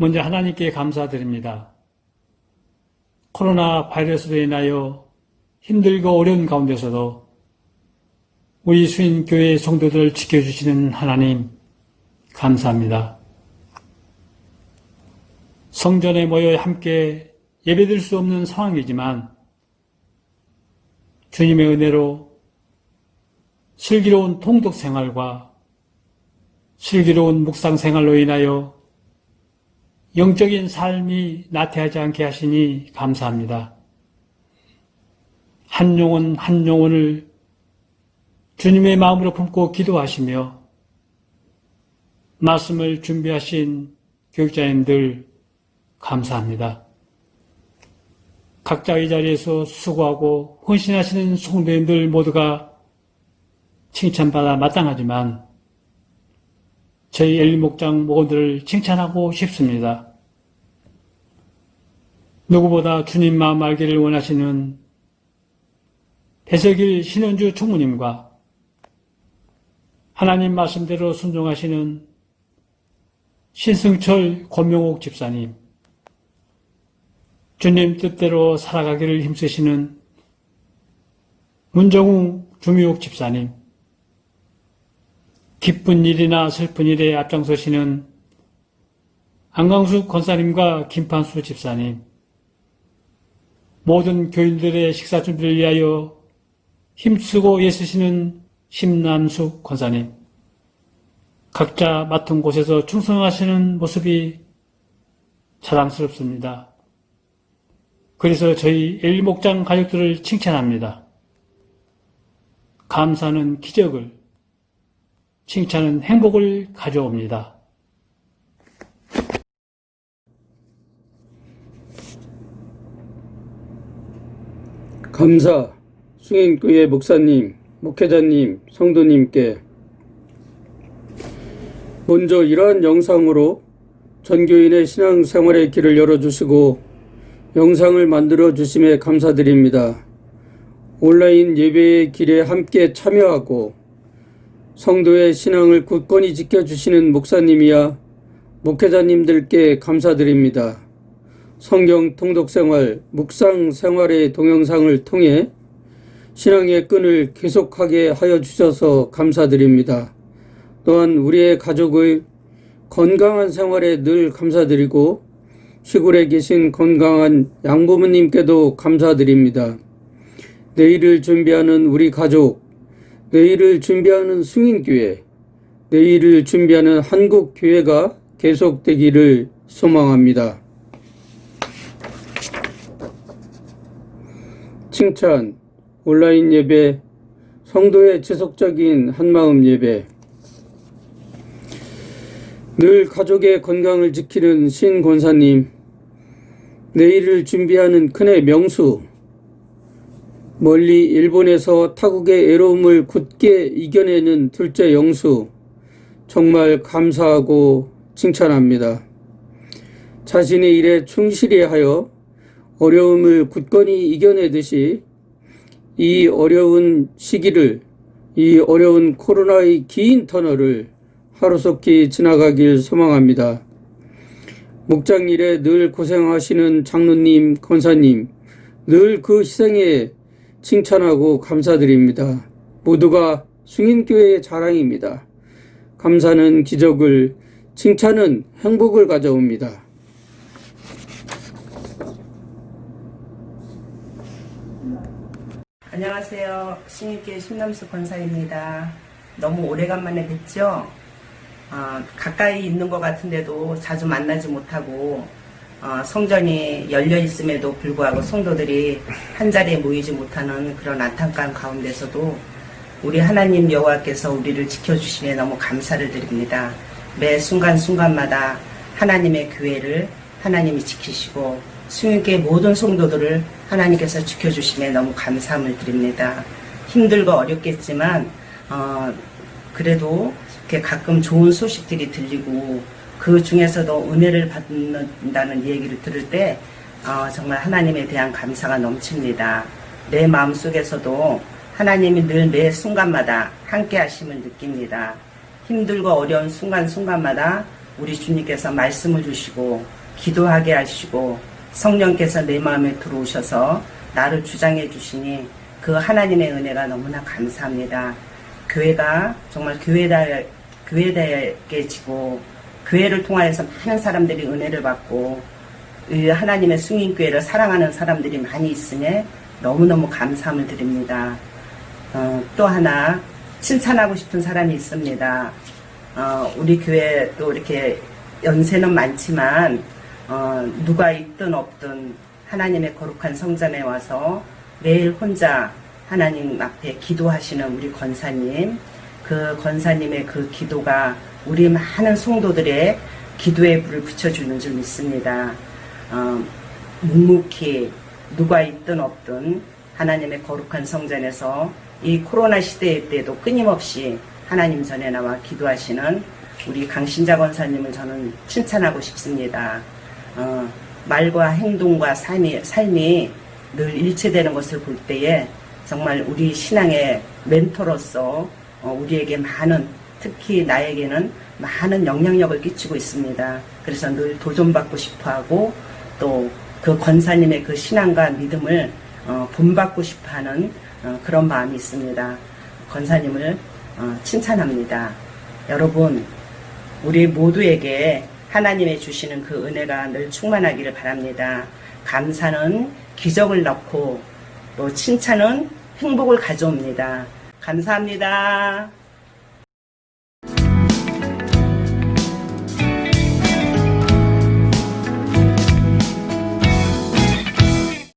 먼저 하나님께 감사드립니다. 코로나 바이러스로 인하여 힘들고 어려운 가운데서도 우리 수인교회 성도들을 지켜주시는 하나님, 감사합니다. 성전에 모여 함께 예배드릴 수 없는 상황이지만 주님의 은혜로 슬기로운 통독 생활과 슬기로운 묵상 생활로 인하여 영적인 삶이 나태하지 않게 하시니 감사합니다. 한 영혼 한 영혼을 주님의 마음으로 품고 기도하시며 말씀을 준비하신 교육자님들 감사합니다. 각자의 자리에서 수고하고 헌신하시는 성도님들 모두가 칭찬받아 마땅하지만 저희 엘리 목장 모두를 칭찬하고 싶습니다. 누구보다 주님 마음 알기를 원하시는 배석일 신현주 총무님과 하나님 말씀대로 순종하시는 신승철 권명옥 집사님, 주님 뜻대로 살아가기를 힘쓰시는 문정웅 주미옥 집사님, 기쁜 일이나 슬픈 일에 앞장서시는 안강수 권사님과 김판수 집사님, 모든 교인들의 식사 준비를 위하여 힘쓰고 애쓰시는 심남숙 권사님, 각자 맡은 곳에서 충성하시는 모습이 자랑스럽습니다. 그래서 저희 엘리목장 가족들을 칭찬합니다. 감사는 기적을, 칭찬은 행복을 가져옵니다. 감사 수인교회 목사님, 목회자님, 성도님께 먼저 이러한 영상으로 전교인의 신앙생활의 길을 열어주시고 영상을 만들어 주심에 감사드립니다. 온라인 예배의 길에 함께 참여하고 성도의 신앙을 굳건히 지켜주시는 목사님이야 목회자님들께 감사드립니다. 성경 통독 생활, 묵상 생활의 동영상을 통해 신앙의 끈을 계속하게 하여 주셔서 감사드립니다. 또한 우리의 가족의 건강한 생활에 늘 감사드리고 시골에 계신 건강한 양부모님께도 감사드립니다. 내일을 준비하는 우리 가족, 내일을 준비하는 승인교회, 내일을 준비하는 한국교회가 계속되기를 소망합니다. 칭찬, 온라인 예배, 성도의 지속적인 한마음 예배, 늘 가족의 건강을 지키는 신 권사님, 내일을 준비하는 큰애 명수, 멀리 일본에서 타국의 애로움을 굳게 이겨내는 둘째 영수, 정말 감사하고 칭찬합니다. 자신의 일에 충실히 하여 어려움을 굳건히 이겨내듯이 이 어려운 시기를, 이 어려운 코로나의 긴 터널을 하루속히 지나가길 소망합니다. 목장 일에 늘 고생하시는 장로님, 권사님, 늘 그 희생에 칭찬하고 감사드립니다. 모두가 승인교회의 자랑입니다. 감사는 기적을, 칭찬은 행복을 가져옵니다. 안녕하세요. 신입교회 신남수 권사입니다. 너무 오래간만에 뵙죠? 어, 가까이 있는 것 같은데도 자주 만나지 못하고 어, 성전이 열려 있음에도 불구하고 성도들이 한 자리에 모이지 못하는 그런 안타까운 가운데서도 우리 하나님 여호와께서 우리를 지켜주시에 너무 감사를 드립니다. 매 순간 순간마다 하나님의 교회를 하나님이 지키시고 수용교회 모든 성도들을 하나님께서 지켜주심에 너무 감사함을 드립니다. 힘들고 어렵겠지만 어, 그래도 이렇게 가끔 좋은 소식들이 들리고 그 중에서도 은혜를 받는다는 얘기를 들을 때 어, 정말 하나님에 대한 감사가 넘칩니다. 내 마음 속에서도 하나님이 늘 매 순간마다 함께 하심을 느낍니다. 힘들고 어려운 순간순간마다 우리 주님께서 말씀을 주시고 기도하게 하시고 성령께서 내 마음에 들어오셔서 나를 주장해 주시니 그 하나님의 은혜가 너무나 감사합니다. 교회가 정말 교회다 교회되게지고 교회를 통하여서 많은 사람들이 은혜를 받고 이 하나님의 승인교회를 사랑하는 사람들이 많이 있으니 너무너무 감사함을 드립니다. 어, 또 하나 칭찬하고 싶은 사람이 있습니다. 어, 우리 교회 또 이렇게 연세는 많지만 어, 누가 있든 없든 하나님의 거룩한 성전에 와서 매일 혼자 하나님 앞에 기도하시는 우리 권사님 그 권사님의 그 기도가 우리 많은 성도들의 기도에 불을 붙여주는 줄 믿습니다. 어, 묵묵히 누가 있든 없든 하나님의 거룩한 성전에서 이 코로나 시대 때도 끊임없이 하나님 전에 나와 기도하시는 우리 강신자 권사님을 저는 칭찬하고 싶습니다. 어, 말과 행동과 삶이, 삶이 늘 일치되는 것을 볼 때에 정말 우리 신앙의 멘토로서 어, 우리에게 많은 특히 나에게는 많은 영향력을 끼치고 있습니다. 그래서 늘 도전받고 싶어하고 또 그 권사님의 그 신앙과 믿음을 어, 본받고 싶어하는 어, 그런 마음이 있습니다. 권사님을 어, 칭찬합니다. 여러분 우리 모두에게 하나님의 주시는 그 은혜가 늘 충만하기를 바랍니다. 감사는 기적을 낳고 또 칭찬은 행복을 가져옵니다. 감사합니다.